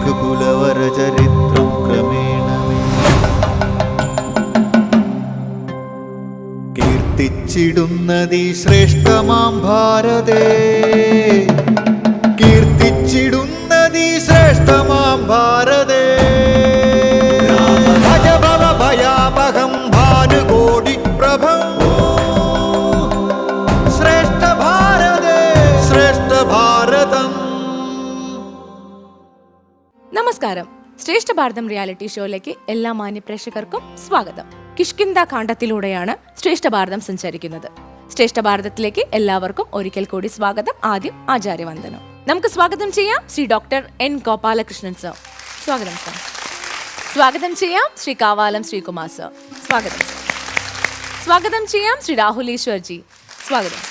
രഘുകുലവര ചരിത്രം ക്രമേണ കീർത്തിച്ചിടുന്നതി ശ്രേഷ്ഠമാം ഭാരതേ. ശ്രേഷ്ഠ ഭാരതം റിയാലിറ്റി ഷോയിലേക്ക് എല്ലാ മാന്യപ്രേക്ഷകർക്കും സ്വാഗതം. കിഷ്കിന്ദ കാണ്ഡത്തിലൂടെയാണ് ശ്രേഷ്ഠ ഭാരതം സഞ്ചരിക്കുന്നത്. ശ്രേഷ്ഠ ഭാരതത്തിലേക്ക് എല്ലാവർക്കും ഒരിക്കൽ കൂടി സ്വാഗതം. ആദ്യം ആചാര്യവന്ദനം. നമുക്ക് സ്വാഗതം ചെയ്യാം Shri doctor N Gopalakrishnan sir. സ്വാഗതം സർ. സ്വാഗതം ചെയ്യാം ശ്രീ കാവാലം ശ്രീകുമാർ സർ. സ്വാഗതം സ്വാഗതം ചെയ്യാം ശ്രീ രാഹുലേശ്വർജി സ്വാഗതം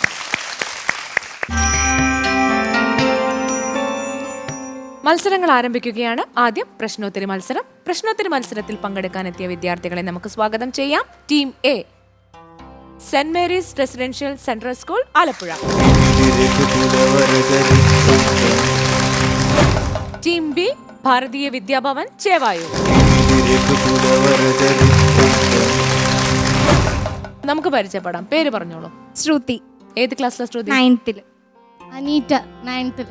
മത്സരങ്ങൾ ആരംഭിക്കുകയാണ്. ആദ്യം പ്രശ്നോത്തരി മത്സരം. പ്രശ്നോത്തരി മത്സരത്തിൽ പങ്കെടുക്കാൻ എത്തിയ വിദ്യാർത്ഥികളെ നമുക്ക് സ്വാഗതം ചെയ്യാം. Team A Saint Mary's residential central school Alappuzha. Team B Bharatiya Vidya Bhavan Chevayur. നമുക്ക് പരിചയപ്പെടാം. പേര് പറഞ്ഞോളൂ. ശ്രുതി. ഏത് ക്ലാസ്സിലെ ശ്രുതി? നയൻത്തിൽ അനീറ്റ നയൻത്തിൽ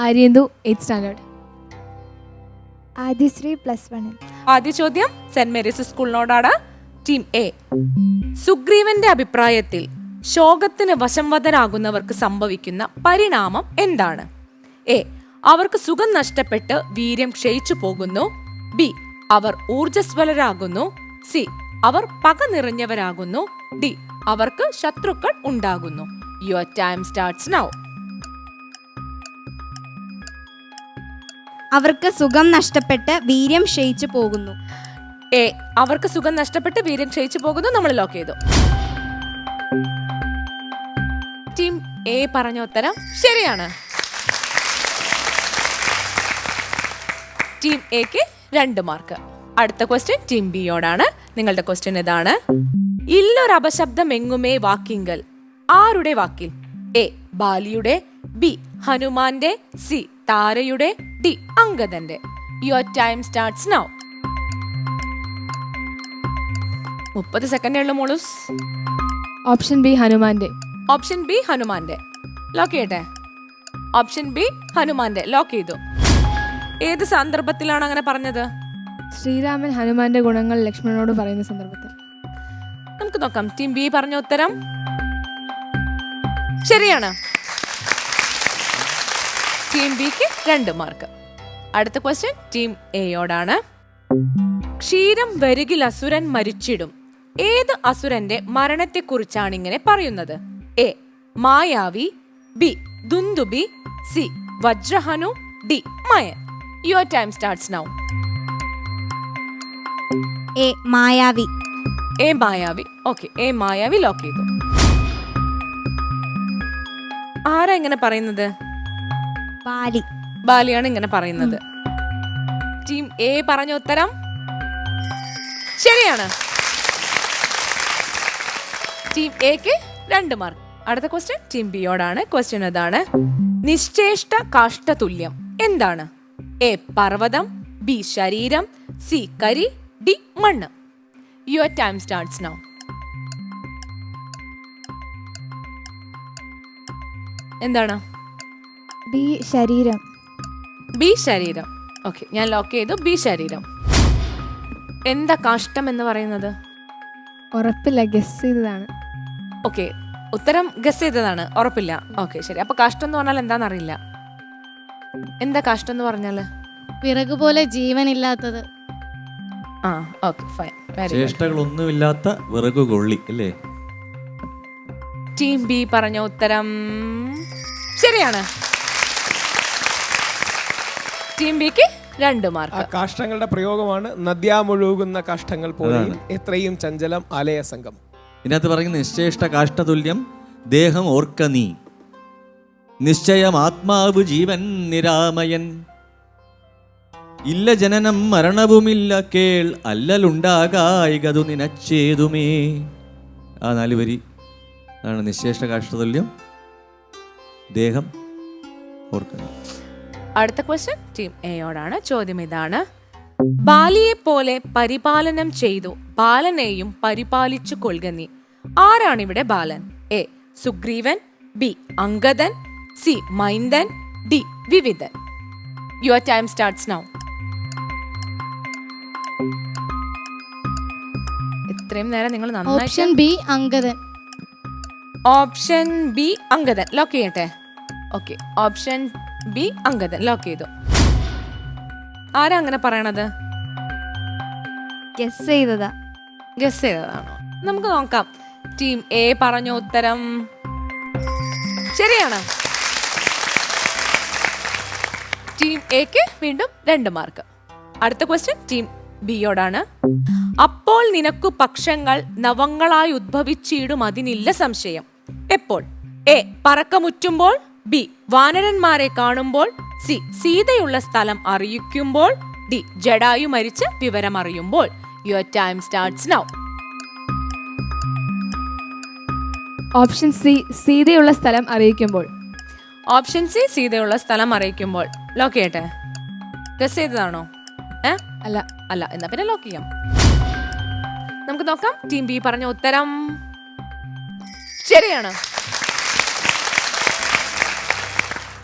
ആര്യന്തു എയ്ത്ത് സ്റ്റാൻഡേർഡ് ആദിശ്രീ പ്ലസ് വണ്ണിൽ ആദ്യ ചോദ്യം സെന്റ് മേരീസ് സ്കൂളിനോടാണ്. Team A. സുഗ്രീവന്റെ അഭിപ്രായത്തിൽ ശോകത്തിന് വശംവദരാകുന്നവർക്ക് സംഭവിക്കുന്ന പരിണാമം എന്താണ്? എ. അവർക്ക് സുഖം നഷ്ടപ്പെട്ട് വീര്യം ക്ഷയിച്ചു പോകുന്നു. ബി. അവർ ഊർജസ്വലരാകുന്നു സി. അവർ പക നിറഞ്ഞവരാകുന്നു. ഡി. അവർക്ക് ശത്രുക്കൾ ഉണ്ടാകുന്നു. യുവർ ടൈം സ്റ്റാർട്ട്സ് നൗ അവർക്ക് സുഖം നഷ്ടപ്പെട്ട് വീര്യം ക്ഷയിച്ചു പോകുന്നു. എ അവർക്ക് സുഖം നഷ്ടപ്പെട്ട് വീര്യം ക്ഷയിച്ചു പോകുന്നു നമ്മൾ ലോക്ക് ചെയ്തു. ടീം എ പറഞ്ഞ ഉത്തരം ശരിയാണ്. ടീം എക്ക് രണ്ട് മാർക്ക്. അടുത്ത ക്വസ്റ്റ്യൻ ടീം ബിയോടാണ് നിങ്ങളുടെ ക്വസ്റ്റ്യൻ ഇതാണ്. ഇല്ലൊരു അപശബ്ദം എങ്ങുമേ വാക്കിങ്കൽ? ആരുടെ വാക്കിൽ? എ ബാലിയുടെ ബി ഹനുമാന്റെ സി താരയുടെ ഡി അങ്കദന്റെ യുവർ ടൈം സ്റ്റാർട്ട്സ് നൗ മുപ്പത് സെക്കൻഡ് ഉള്ളു മോളൂസ്. ഓപ്ഷൻ ബി ഹനുമാന്റെ. ഓപ്ഷൻ ബി ഹനുമാന്റെ. ലോക്ക് ചെയ്യട്ടെ? ഓപ്ഷൻ ബി ഹനുമാന്റെ. ലോക്ക് ചെയ്തു. ഏത് സന്ദർഭത്തിലാണ് അങ്ങനെ പറഞ്ഞത്? ശ്രീരാമൻ ഹനുമാന്റെ ഗുണങ്ങൾ ലക്ഷ്മണനോട് പറയുന്ന സന്ദർഭത്തിൽ. നമുക്ക് നോക്കാം. ടീം ബി പറഞ്ഞ ഉത്തരം? ശരിയാണ്. ടീം ബിക്ക് രണ്ട് മാർക്ക് അടുത്ത ക്വസ്റ്റ്യൻ ടീം എയോടാണ് ക്ഷീരം വരുകിൽ അസുരൻ മരിച്ചിടും. ഏത് അസുരന്റെ മരണത്തെക്കുറിച്ചാണ് ഇങ്ങനെ പറയുന്നത്? A Mayavi. B Dundubhi. C Vajrahanu. D Mayan. Your time starts now A Mayavi. A Mayavi. Okay A Mayavi lock ചെയ്തു. ആരാ ഇങ്ങനെ പറയുന്നത്? ബാലി. ബാലിയാണ് ഇങ്ങനെ പറയുന്നത്. ടീം എ പറഞ്ഞ ഉത്തരം ശരിയാണ്. ടീം എക്ക് രണ്ട് മാർക്ക് അടുത്ത ക്വസ്റ്റ്യൻ ടീം ബിയോടാണ് ക്വസ്റ്റ്യൻ അതാണ് നിശ്ചേഷ്ട കാഷ്ട തുല്യം എന്താണ്? എ പർവതം ബി ശരീരം സി കരി ഡി മണ്ണ്. യുവർ ടൈം സ്റ്റാർട്ട്സ് നൗ എന്താണ്? ബി ശരീരം. ബി ശരീരം. ഓക്കെ ഞാൻ ലോക്ക് ചെയ്തു. ബി ശരീരം. എന്താ കാഷ്ടം എന്ന് പറയുന്നത്? ഉറപ്പില്ല ഗസ് ചെയ്തതാണ്. ഓക്കെ ഉത്തരം ഗസ് ചെയ്തതാണ്. ഉറപ്പില്ല. ഓക്കെ ശരി. അപ്പൊ കാഷ്ടം എന്ന് പറഞ്ഞാൽ എന്താന്ന് അറിയില്ല. എന്താ കാഷ്ടം എന്ന് പറഞ്ഞാൽ വിറക് പോലെ ജീവനില്ലാത്തത്. ആ ഓക്കെ ഫൈൻ വെരി ഗുഡ് ചേഷ്ടകളൊന്നുമില്ലാത്ത വിറകു കൊള്ളി അല്ലേ? ടീം ബി പറഞ്ഞ ഉത്തരം ശരിയാണ്. ടീം ബിക്ക് രണ്ട് ആ മാർക്ക് കാഷ്ടങ്ങളുടെ പ്രയോഗമാണ് നദ്യാമൊഴുകുന്ന കാഷ്ടങ്ങൾ പോലെ. എത്രയും ചഞ്ചലം അലയ സംഘം. ഇതിനകത്ത് പറയുന്ന നിശ്ചേഷ്ട കാഷ്ടതുല്യം ദേഹം ഓർക്ക നീ. നിശ്ചയം ആത്മാവ് ജീവൻ നിരാമയൻ. ഇല്ല ജനനം മരണവുമില്ല കേൾ അല്ലലുണ്ടാകായികതു നിനച്ചേതുമേ. ആ നാല് വരി. അതാണ് നിശ്ചേഷ്ട കാഷ്ടതുല്യം ദേഹം ഓർക്കണം അടുത്ത ക്വസ്റ്റ്യൻ ടീം എയോടാണ് ചോദ്യം ഇതാണ്. ബാലിയെ പോലെ പരിപാലനം ചെയ്തു. ബാലനെയും പരിപാലിച്ചു കൊള്ളുക നീ. ആരാണ് ഇവിടെ ബാലൻ? A Sugreevan. B Angadan C Maindan. D Vividhan. Your time starts now ഇത്രയും നേരം നിങ്ങൾ option B Angadan option B Angadan lock ചെയ്യട്ടെ. Okay option B Angadan lock ചെയ്തു. ആരാ അങ്ങനെ പറയണത്? ഗസ് ചെയ്തതാ. ഗസ് ചെയ്തതാണോ? നമുക്ക് നോക്കാം. ടീം എ പറഞ്ഞ ഉത്തരം. ശരിയാണ്. ടീം എക്ക് വീണ്ടും രണ്ട് മാർക്ക് അടുത്ത ക്വസ്റ്റ്യൻ ടീം ബിയോടാണ് അപ്പോൾ നിനക്കു പക്ഷങ്ങൾ നവങ്ങളായി ഉദ്ഭവിച്ചിടും അതിനില്ല സംശയം. എപ്പോൾ? എ പറക്കമുറ്റുമ്പോൾ. ബി വാനരന്മാരെ കാണുമ്പോൾ സി സീതയുള്ള സ്ഥലം അറിയിക്കുമ്പോൾ ഡി ജഡായു മരിച്ച് വിവരം അറിയുമ്പോൾ. Your time starts now option C സീതയുള്ള സ്ഥലം അറിയിക്കുമ്പോൾ. ഓപ്ഷൻ സി സീതയുള്ള സ്ഥലം അറിയിക്കുമ്പോൾ. ലോക്ക് ചെയ്യട്ടെ? ഗസ് ചെയ്തതാണോ? ഏ? അല്ല. അല്ല എന്നാ പിന്നെ ലോക്ക് ചെയ്യാം. നമുക്ക് നോക്കാം. ടീം ബി പറഞ്ഞ ഉത്തരം. ശരിയാണ്.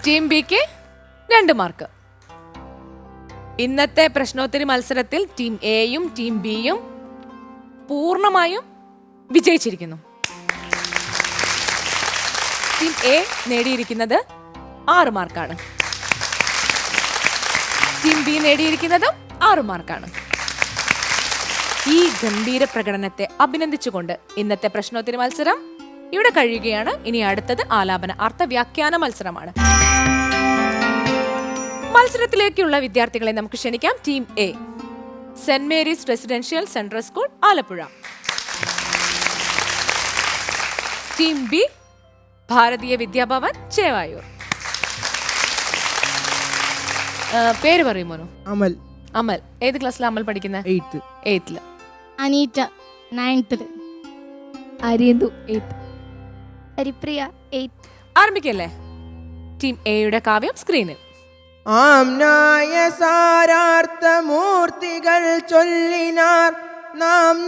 ടീം ബിക്ക് രണ്ട് മാർക്ക് ഇന്നത്തെ പ്രശ്നോത്തരി മത്സരത്തിൽ ടീം എയും ടീം ബിയും പൂർണമായും വിജയിച്ചിരിക്കുന്നു. ടീം എ നേടിയിരിക്കുന്നത് ആറ് മാർക്കാണ് ടീം ബി നേടിയിരിക്കുന്നതും ആറ് മാർക്കാണ് ഈ ഗംഭീര പ്രകടനത്തെ അഭിനന്ദിച്ചുകൊണ്ട് ഇന്നത്തെ പ്രശ്നോത്തരി മത്സരം ഇവിടെ കഴിയുകയാണ്. ഇനി അടുത്തത് ആലാപന അർത്ഥ വ്യാഖ്യാന മത്സരമാണ്. മത്സരത്തിലേക്കുള്ള വിദ്യാർത്ഥികളെ നമുക്ക് ക്ഷണിക്കാം. Team A Saint Mary's residential central school Alappuzha. Team B Bharatiya Vidya Bhavan Chevayur. പേര് പറയുമോ മോനു. അമൽ. അമൽ. ഏത് ക്ലാസ്സിലാണ് അമൽ പഠിക്കുന്നത് എയ്ത്ത് എയ്ത്തിൽ അനീറ്റ നയൻത്തിൽ അരിയന്തു എയ്ത്ത് ഹരിപ്രിയ എയ്ത്ത് ആരംഭിക്കല്ലേ? ടീം എയുടെ കാവ്യം സ്ക്രീനിൽ ആംനായ സാരാർത്ഥമൂർത്തികൾ ചൊല്ലിനാർ. നാം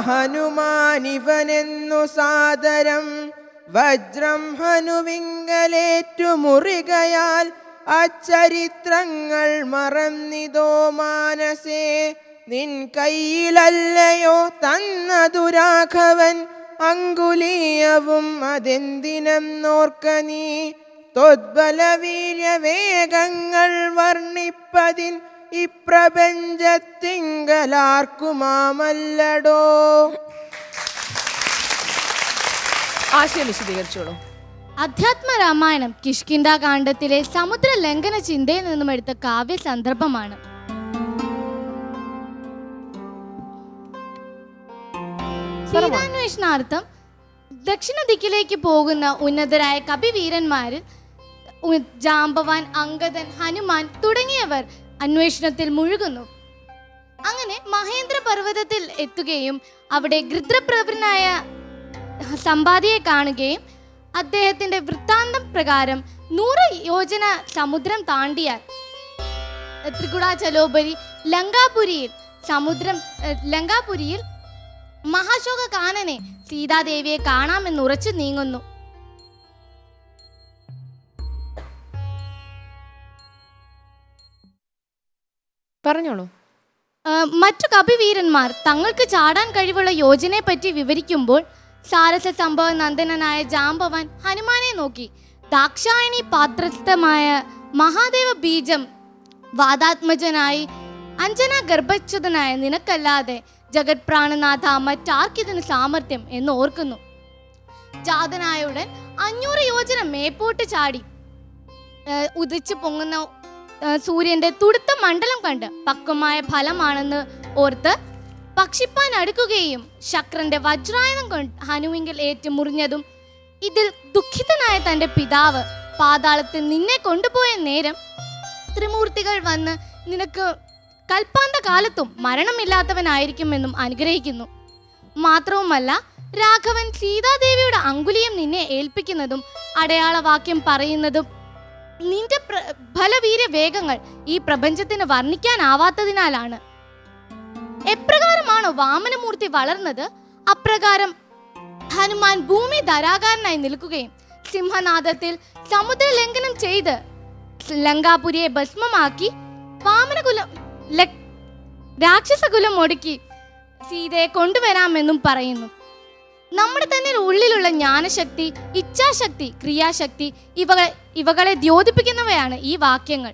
ഹനുമാനിവനെന്നു സാദരം. വജ്രം ഹനുവിങ്കലേറ്റു മുറികയാൽ അച്ചരിത്രങ്ങൾ മറന്നിതോ മാനസേ. നിൻ കയ്യിലല്ലയോ തന്നതു രാഘവൻ. അങ്കുലീയവും അതെന്തിനെന്നോർക്ക നീ. തൊദ്ബലവീര്യവേഗങ്ങൾ വർണിപ്പതിൻ ഇപ്രപഞ്ചത്തിങ്കലാർക്കുമാമല്ലടോ. ആശയം വിശദീകരിച്ചോളൂ. അധ്യാത്മ രാമായണം കിഷ്കിന്ത കാണ്ഡത്തിലെ സമുദ്ര ലംഘന ചിന്തയിൽ നിന്നും എടുത്ത കാവ്യ സന്ദർഭമാണ്. സീതാന്വേഷണാർത്ഥം ദക്ഷിണ ദിക്കിലേക്ക് പോകുന്ന ഉന്നതരായ കവിവീരന്മാരിൽ ജാമ്പവാൻ അങ്കദൻ ഹനുമാൻ തുടങ്ങിയവർ അന്വേഷണത്തിൽ മുഴുകുന്നു. അങ്ങനെ മഹേന്ദ്ര പർവതത്തിൽ എത്തുകയും അവിടെ ഗൃദ്രപ്രവരനായ സമ്പാദിയെ കാണുകയും അദ്ദേഹത്തിന്റെ വൃത്താന്തം പ്രകാരം നൂറ് യോജന സമുദ്രം താണ്ടിയാൽ. ത്രികുടാചലോപരി ലങ്കാപുരിയിൽ സമുദ്രം ലങ്കാപുരിയിൽ മഹാശോക കാനനെ സീതാദേവിയെ കാണാമെന്ന് ഉറച്ചു നീങ്ങുന്നു. പറഞ്ഞോളൂ. മറ്റു കപിവീരന്മാർ തങ്ങൾക്ക് ചാടാൻ കഴിവുള്ള യോജനയെ പറ്റി വിവരിക്കുമ്പോൾ സാരസ സംഭവ നന്ദനായ ജാമ്പവാൻ ഹനുമാനെ നോക്കി. ദാക്ഷായണി പാത്രസ്ഥമായ മഹാദേവ ബീജം വാദാത്മജനായി അഞ്ജന ഗർഭച്ഛുതനായ നിനക്കല്ലാതെ ജഗത് പ്രാണനാഥ മറ്റാർക്കിതിന് സാമർഥ്യം എന്ന് ഓർക്കുന്നു. ജാതനായ ഉടൻ അഞ്ഞൂറ് യോജന മേപ്പോട്ട് ചാടി ഉദിച്ചു പൊങ്ങുന്ന സൂര്യന്റെ തുടുത്ത മണ്ഡലം കണ്ട് പക്വമായ ഫലമാണെന്ന് ഓർത്ത് പക്ഷിപ്പാൻ അടുക്കുകയും ശക്രന്റെ വജ്രായുധം കൊണ്ട് ഹനുവിങ്കിൽ ഏറ്റു മുറിഞ്ഞതും ഇതിൽ ദുഃഖിതനായ തന്റെ പിതാവ് പാതാളത്തിൽ നിന്നെ കൊണ്ടുപോയ നേരം ത്രിമൂർത്തികൾ വന്ന് നിനക്ക് കൽപ്പാന്ത കാലത്തും മരണമില്ലാത്തവനായിരിക്കുമെന്നും അനുഗ്രഹിക്കുന്നു. മാത്രവുമല്ല രാഘവൻ സീതാദേവിയുടെ അങ്കുലിയം നിന്നെ ഏൽപ്പിക്കുന്നതും അടയാളവാക്യം പറയുന്നതും നിന്റെ ഫലവീര വേഗങ്ങൾ ഈ പ്രപഞ്ചത്തിന് വർണിക്കാനാവാത്തതിനാലാണ്. എപ്രകാരമാണോ വാമനമൂർത്തി വളർന്നത്? അപ്രകാരം ഹനുമാൻ ഭൂമി ധരാകാരനായി നിൽക്കുകയും സിംഹനാഥത്തിൽ സമുദ്ര ലംഘനം ചെയ്ത് ലങ്കാപുരിയെ ഭസ്മമാക്കി വാമനകുലം രാക്ഷസകുലം ഒടുക്കി സീതയെ കൊണ്ടുവരാമെന്നും പറയുന്നു. നമ്മുടെ തന്നെ ഉള്ളിലുള്ള ജ്ഞാനശക്തി ഇച്ഛാശക്തി ക്രിയാശക്തി ഇവകളെ ഇവകളെ ദ്യോതിപ്പിക്കുന്നവയാണ് ഈ വാക്യങ്ങൾ.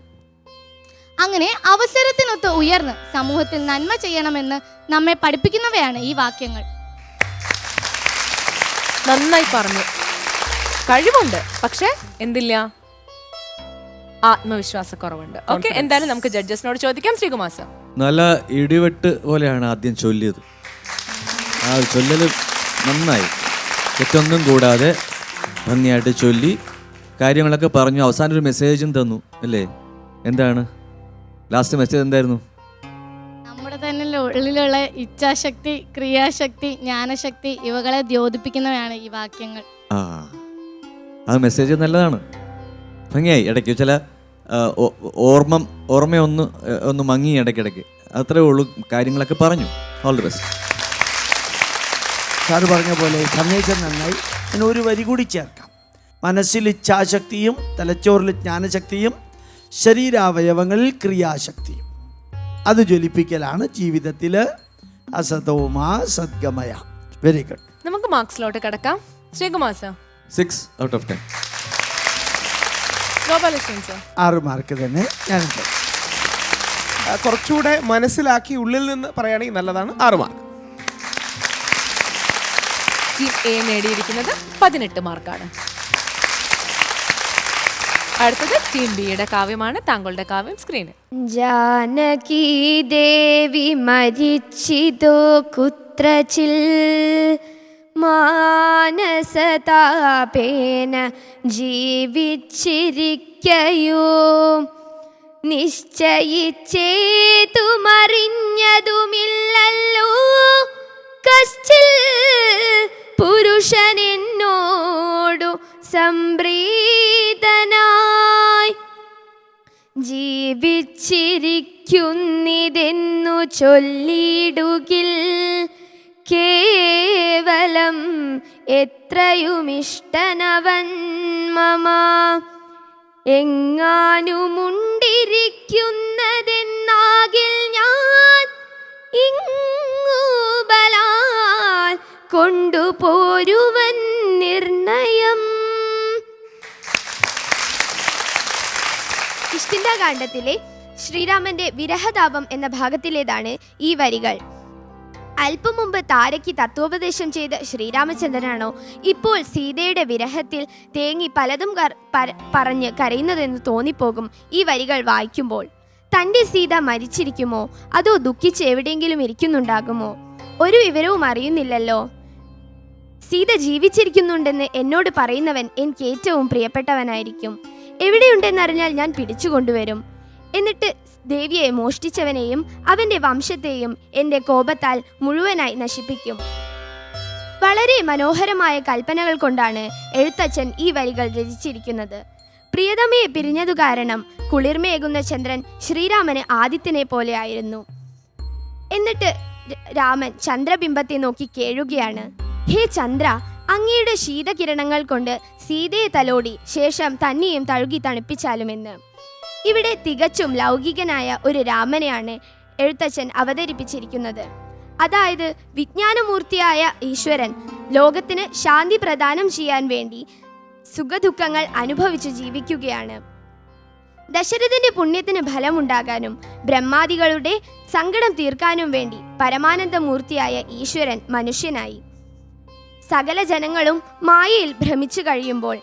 അങ്ങനെ അവസരത്തിനൊത്ത് ഉയർന്ന് സമൂഹത്തിൽ നന്മ ചെയ്യണമെന്ന് നമ്മെ പഠിപ്പിക്കുന്നവയാണ് ഈ വാക്യങ്ങൾ. നന്നായി പറഞ്ഞു. കഴിവുണ്ട് പക്ഷെ എന്തില്ല? ആത്മവിശ്വാസക്കുറവുണ്ട്. ഓക്കെ എന്തായാലും നമുക്ക് ജഡ്ജസിനോട് ചോദിക്കാം ശ്രീകുമാർ സർ. നല്ല ഇടിവെട്ട് പോലെയാണ് ആദ്യം ചൊല്ലിയത്. ആ ചൊല്ലല് നന്നായി. തെറ്റൊന്നും കൂടാതെ ഭംഗിയായിട്ട് ചൊല്ലി കാര്യങ്ങളൊക്കെ പറഞ്ഞു. അവസാനം ഒരു മെസ്സേജും തന്നു അല്ലേ? എന്താണ്? ലാസ്റ്റ് മെസ്സേജ് എന്തായിരുന്നു? നമ്മുടെ തന്നെ ഉള്ളിലുള്ള ഇച്ഛാശക്തി ക്രിയാശക്തി ജ്ഞാനശക്തി ഇവകളെ ദ്യോതിപ്പിക്കുന്നവയാണ് ഈ വാക്യങ്ങൾ. ആ ആ മെസ്സേജ് നല്ലതാണ്. ഭംഗിയായി. ഇടയ്ക്ക് ചില ഓർമ്മ ഓർമ്മയൊന്ന് ഒന്ന് മങ്ങി ഇടയ്ക്കിടയ്ക്ക്. അത്രേ ഉള്ളൂ കാര്യങ്ങളൊക്കെ പറഞ്ഞു. ഓൾ ദി ബെസ്റ്റ് സാറ് പറഞ്ഞ പോലെ സന്ദേശം നന്നായി. പിന്നെ ഒരു വരി കൂടി ചേർക്കാം. മനസ്സിൽ ഇച്ഛാശക്തിയും തലച്ചോറിൽ ജ്ഞാനശക്തിയും ശരീരാവയവങ്ങളിൽ ക്രിയാശക്തിയും. അത് ജ്വലിപ്പിക്കലാണ് ജീവിതത്തിൽ അസതവുമാ സദ്ഗമയ വെരി ഗുഡ് നമുക്ക് മാർക്സിലോട്ട് കിടക്കാം. Sreekumar sir. Six out of ten Gopalakrishnan sir. ആറ് മാർക്ക് തന്നെ ഞാനുണ്ട്. ആ, കുറച്ചുകൂടെ മനസ്സിലാക്കി ഉള്ളിൽ നിന്ന് പറയുകയാണെങ്കിൽ നല്ലതാണ്. ആറ് മാർക്ക് ടീം എ നേടിയിരിക്കുന്നത് പതിനെട്ട് മാർക്കാണ്. അടുത്തത് ടീം ബിയുടെ കാവ്യമാണ്. താങ്കളുടെ കാവ്യം സ്ക്രീനിൽ ജാനകി ദേവി മരിച്ചിതോ കുത്രചിൽ മാനസതാപേന ജീവിച്ചിരിക്കയോ? നിശ്ചയിച്ചേതുമറിഞ്ഞതുമില്ലല്ലോ കശ്ചിൽ പുരുഷനെന്നോടു സംപ്രീതനായി ജീവിച്ചിരിക്കുന്നിതെന്നു ചൊല്ലിടുകിൽ കേവലം എത്രയുമിഷ്ടനവൻ മമ. എങ്ങാനുമുണ്ടിരിക്കുന്നതെന്നാകിൽ ഞാൻ ഇങ്ങു ബലാൽ കൊണ്ടുപോരുവൻ നിർണയം. കിഷ്കിന്താകാന്ഡത്തിലെ ശ്രീരാമന്റെ വിരഹതാപം എന്ന ഭാഗത്തിലേതാണ് ഈ വരികൾ. അല്പം മുമ്പ് താരയ്ക്ക് തത്വോപദേശം ചെയ്ത ശ്രീരാമചന്ദ്രനാണോ ഇപ്പോൾ സീതയുടെ വിരഹത്തിൽ തേങ്ങി പലതും പറഞ്ഞ് കരയുന്നതെന്ന് തോന്നിപ്പോകും ഈ വരികൾ വായിക്കുമ്പോൾ. തന്റെ സീത മരിച്ചിരിക്കുമോ? അതോ ദുഃഖിച്ച് എവിടെയെങ്കിലും ഇരിക്കുന്നുണ്ടാകുമോ? ഒരു വിവരവും അറിയുന്നില്ലല്ലോ. സീത ജീവിച്ചിരിക്കുന്നുണ്ടെന്ന് എന്നോട് പറയുന്നവൻ എനിക്ക് ഏറ്റവും പ്രിയപ്പെട്ടവനായിരിക്കും. എവിടെയുണ്ടെന്നറിഞ്ഞാൽ ഞാൻ പിടിച്ചുകൊണ്ടുവരും എന്നിട്ട് ദേവിയെ മോഷ്ടിച്ചവനെയും അവന്റെ വംശത്തെയും എന്റെ കോപത്താൽ മുഴുവനായി നശിപ്പിക്കും. വളരെ മനോഹരമായ കൽപ്പനകൾ കൊണ്ടാണ് എഴുത്തച്ഛൻ ഈ വരികൾ രചിച്ചിരിക്കുന്നത്. പ്രിയതമയെ പിരിഞ്ഞതു കാരണം കുളിർമയേകുന്ന ചന്ദ്രൻ ശ്രീരാമന് ആദിത്യനെ പോലെയായിരുന്നു എന്നിട്ട് രാമൻ ചന്ദ്രബിംബത്തെ നോക്കി കേഴുകയാണ്. ഹേ ചന്ദ്ര അങ്ങയുടെ ശീതകിരണങ്ങൾ കൊണ്ട് സീതയെ തലോടി ശേഷം തന്നെയും തഴുകി തണുപ്പിച്ചാലുമെന്ന്. ഇവിടെ തികച്ചും ലൗകികനായ ഒരു രാമനെയാണ് എഴുത്തച്ഛൻ അവതരിപ്പിച്ചിരിക്കുന്നത്. അതായത് വിജ്ഞാനമൂർത്തിയായ ഈശ്വരൻ ലോകത്തിന് ശാന്തി പ്രദാനം ചെയ്യാൻ വേണ്ടി സുഖദുഃഖങ്ങൾ അനുഭവിച്ച് ജീവിക്കുകയാണ്. ദശരഥന്റെ പുണ്യത്തിന് ഫലമുണ്ടാകാനും ബ്രഹ്മാദികളുടെ സങ്കടം തീർക്കാനും വേണ്ടി പരമാനന്ദമൂർത്തിയായ ഈശ്വരൻ മനുഷ്യനായി. സകല ജനങ്ങളും മായയിൽ ഭ്രമിച്ചു കഴിയുമ്പോൾ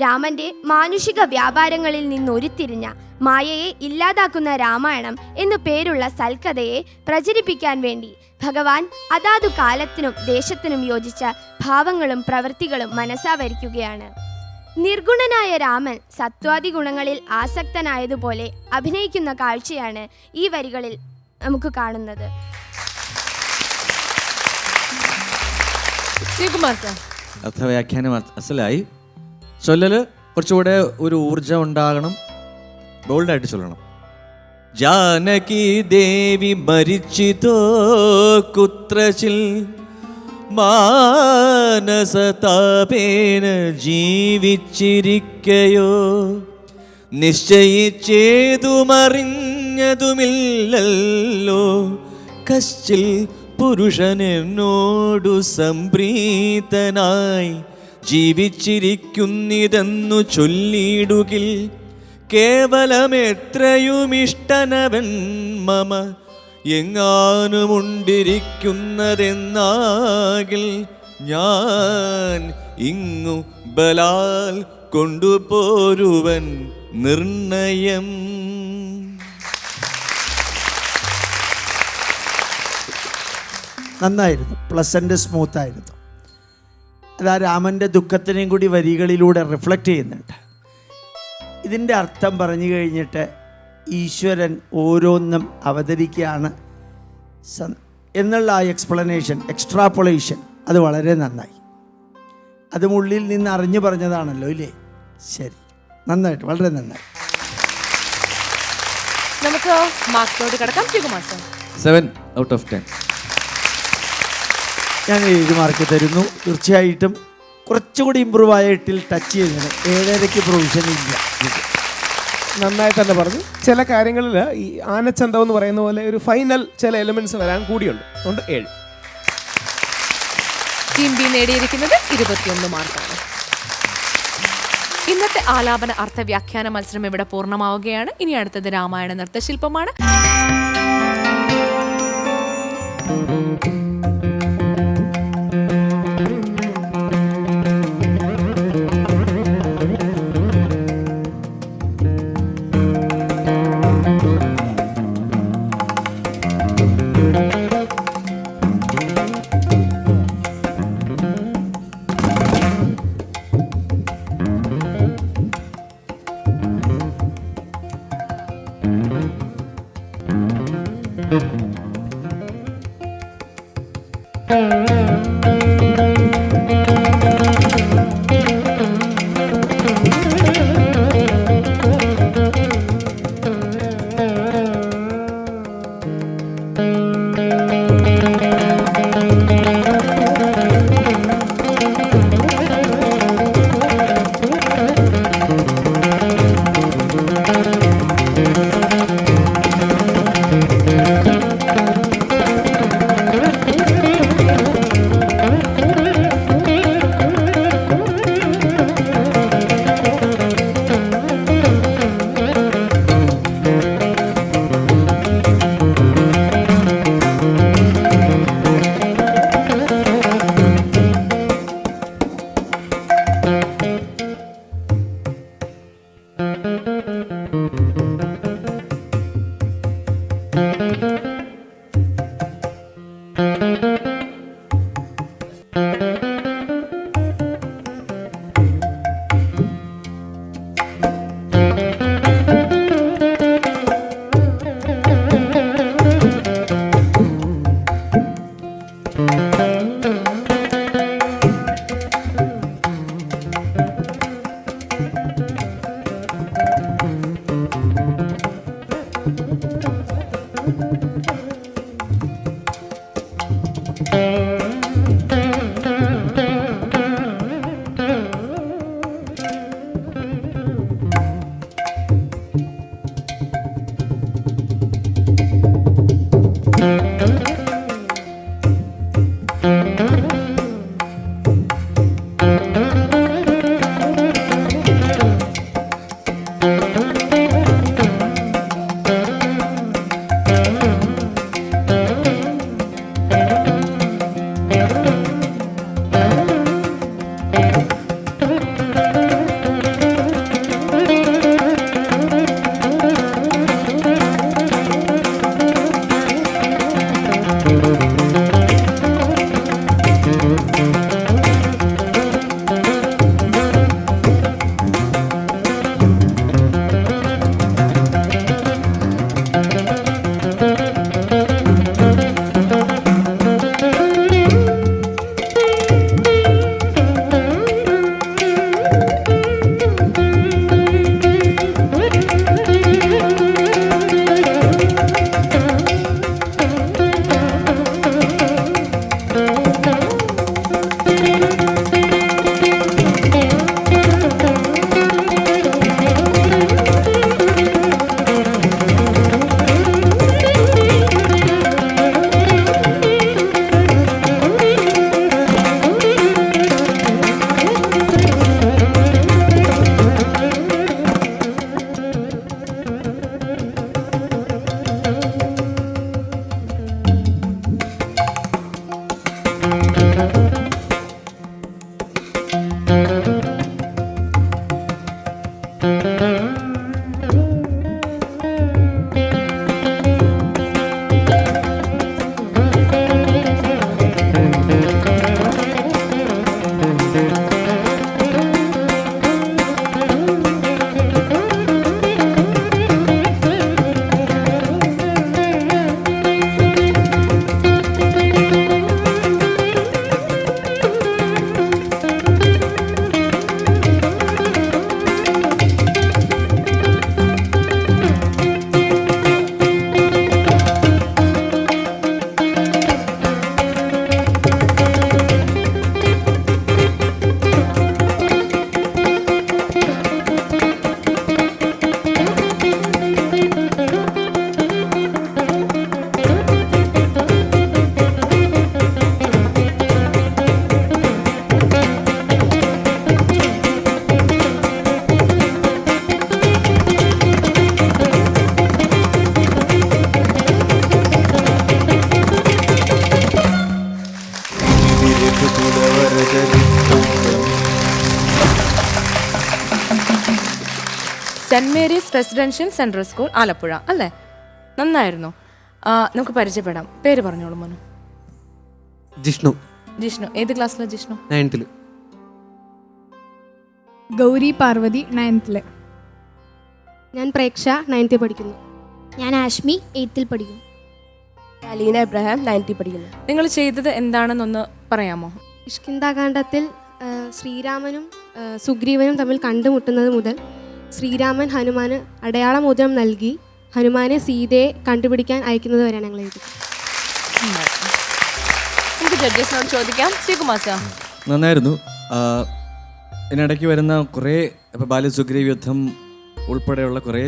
രാമന്റെ മാനുഷിക വ്യാപാരങ്ങളിൽ നിന്നൊരുത്തിരിഞ്ഞ മായയെ ഇല്ലാതാക്കുന്ന രാമായണം എന്നു പേരുള്ള സൽക്കഥയെ പ്രചരിപ്പിക്കാൻ വേണ്ടി ഭഗവാൻ അതാതു കാലത്തിനും ദേശത്തിനും യോജിച്ച ഭാവങ്ങളും പ്രവൃത്തികളും മനസ്സാവരിക്കുകയാണ് നിർഗുണനായ രാമൻ സത്വാദി ഗുണങ്ങളിൽ ആസക്തനായതുപോലെ അഭിനയിക്കുന്ന കാഴ്ചയാണ് ഈ വരികളിൽ നമുക്ക് കാണുന്നത്. ശ്രീകുമാർ അർത്ഥവ്യാഖ്യാനം മനസ്സിലായി ചൊല്ലല് കുറച്ചുകൂടെ ഒരു ഊർജം ഉണ്ടാകണം. ബോൾഡായിട്ട് ചൊല്ലണം. ജാനകി ദേവി മരിച്ചിതോ കുത്രശിൽ മാനസതാപേന ജീവിച്ചിരിക്കയോ? നിശ്ചയിച്ചേതുമറിഞ്ഞതുമില്ലല്ലോ കശ്ചിൽ പുരുഷനെന്നോടു സംപ്രീതനായി ജീവിച്ചിരിക്കുന്നിതെന്നു ചൊല്ലിയിടുകിൽ കേവലമെത്രയുമിഷ്ടനവൻ മമ എങ്ങാനുമുണ്ടിരിക്കുന്നതെന്നാകിൽ ഞാൻ ഇങ്ങു ബലാൽ കൊണ്ടുപോരുവൻ നിർണയം. നന്നായിരുന്നു. പ്ലസന്റ് സ്മൂത്ത് ആയിരുന്നു. അതാ ആ രാമന്റെ ദുഃഖത്തിനെയും കൂടി വരികളിലൂടെ റിഫ്ലക്റ്റ് ചെയ്യുന്നുണ്ട്. ഇതിന്റെ അർത്ഥം പറഞ്ഞു കഴിഞ്ഞിട്ട് ഈശ്വരൻ ഓരോന്നും അവതരിക്കുകയാണ്. എന്നുള്ള ആ എക്സ്പ്ലനേഷൻ എക്സ്ട്രാപ്പൊളേഷൻ അത് വളരെ നന്നായി. അതും ഉള്ളിൽ നിന്ന് അറിഞ്ഞു പറഞ്ഞതാണല്ലോ ഇല്ലേ? ശരി. നന്നായിട്ട് വളരെ നന്നായി. നമുക്ക് മാർക്സിലോട്ട് കിടക്കാം സെവൻ ഔട്ട് ഓഫ് ടെൻ ഞാൻ ഏഴ് മാർക്ക് തരുന്നു. തീർച്ചയായിട്ടും കുറച്ചുകൂടി ഇമ്പ്രൂവ് ആയ എട്ടിൽ ടച്ച് ചെയ്യുന്നത് ഏഴരയ്ക്ക് പ്രൊവിഷൻ ഇല്ല. നന്നായി തന്നെ പറഞ്ഞു. ചില കാര്യങ്ങളിൽ ഈ ആനച്ചന്തം എന്ന് പറയുന്ന പോലെ ഒരു ഫൈനൽ ചില എലിമെന്റ്സ് വരാൻ കൂടിയുണ്ട്. അതുകൊണ്ട് ഏഴ്. ടീം ബി നേടിയിരിക്കുന്നത് ഇരുപത്തിയൊന്ന് മാർക്കാണ് ഇന്നത്തെ ആലാപന അർത്ഥവ്യാഖ്യാന മത്സരം ഇവിടെ പൂർണമാവുകയാണ്. ഇനി അടുത്തത് രാമായണ നൃത്തശില്പമാണ്. റെസിഡൻഷ്യൽ സെൻട്രൽ സ്കൂൾ ആലപ്പുഴ അല്ലേ? നന്നായിരുന്നു. നമുക്ക് പരിചയപ്പെടാം. പേര് പറഞ്ഞോളൂ മോനു. ജിഷ്ണു. ജിഷ്ണു. ഏത് ക്ലാസ്സിലാണ് ജിഷ്ണു? നയൻത്തിൽ. ഗൗരി പാർവതി നയൻത്തിൽ. ഞാൻ പ്രേക്ഷ നയൻത്തിൽ പഠിക്കുന്നു. ഞാൻ ആഷ്മി എയ്ത്തിൽ പഠിക്കുന്നു. അലീന എബ്രഹാം നയൻത്തിൽ പഠിക്കുന്നു. നിങ്ങൾ ചെയ്തത് എന്താണെന്നൊന്ന് പറയാമോ? ഇഷ്കിന്താകാന്ഡത്തിൽ ശ്രീരാമനും സുഗ്രീവനും തമ്മിൽ കണ്ടുമുട്ടുന്നത് മുതൽ ശ്രീരാമൻ ഹനുമാന് അടയാളമോതിരം നൽകി ഹനുമാനെ സീതയെ കണ്ടുപിടിക്കാൻ അയക്കുന്നത് വരെയാണ് ഞങ്ങൾ എഴുതി. നമുക്ക് ജഡ്ജസിനോട് ചോദിക്കാം. ശ്രീകുമാർ സാർ നന്നായിരുന്നു. ഇതിനിടയ്ക്ക് വരുന്ന കുറേ ഇപ്പോൾ ബാലസുഗ്രീവ് യുദ്ധം ഉൾപ്പെടെയുള്ള കുറേ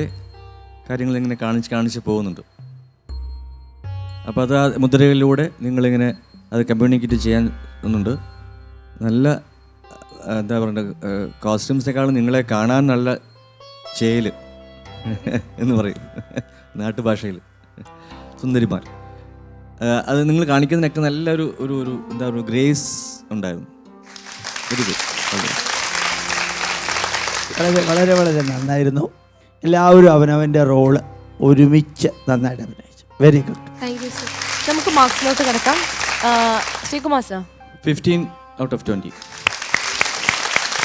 കാര്യങ്ങൾ ഇങ്ങനെ കാണിച്ച് കാണിച്ച് പോകുന്നുണ്ട്. അപ്പോൾ അത് ആ മുദ്രകളിലൂടെ നിങ്ങളിങ്ങനെ അത് കമ്മ്യൂണിക്കേറ്റ് ചെയ്യാൻ ഒന്നുണ്ട് നല്ല എന്താ പറയുക കോസ്റ്റ്യൂംസിനേക്കാളും നിങ്ങളെ കാണാൻ നല്ല ചേൽ എന്ന് പറയും. നാട്ടുഭാഷയിൽ. സുന്ദരിമാർ. അത് നിങ്ങൾ കാണിക്കുന്നതിനൊക്കെ നല്ലൊരു ഒരു ഒരു എന്താ പറയുക ഗ്രേസ് ഉണ്ടായിരുന്നു. വെരി ഗുഡ് വളരെ വളരെ വളരെ നന്നായിരുന്നു. എല്ലാവരും അവനവന്റെ റോൾ ഒരുമിച്ച് നന്നായിട്ട് അഭിനയിച്ചു. Very good thank you sir നമുക്ക് മാർക്സിലോട്ട് കിടക്കാം. Sreekumar sir. Fifteen out of twenty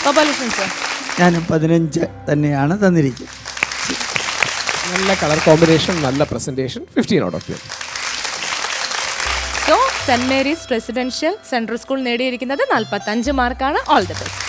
Gopalakrishnan sir. ഞാനും പതിനഞ്ച് തന്നെയാണ് തന്നിരിക്കുന്നത്. നല്ല കളർ കോമ്പിനേഷൻ നല്ല presentation fifteen out of twenty so Saint Mary's residential central school നേടിയിരിക്കുന്നത് നാൽപ്പത്തഞ്ച് മാർക്കാണ് ഓൾ ദി ബെസ്റ്റ്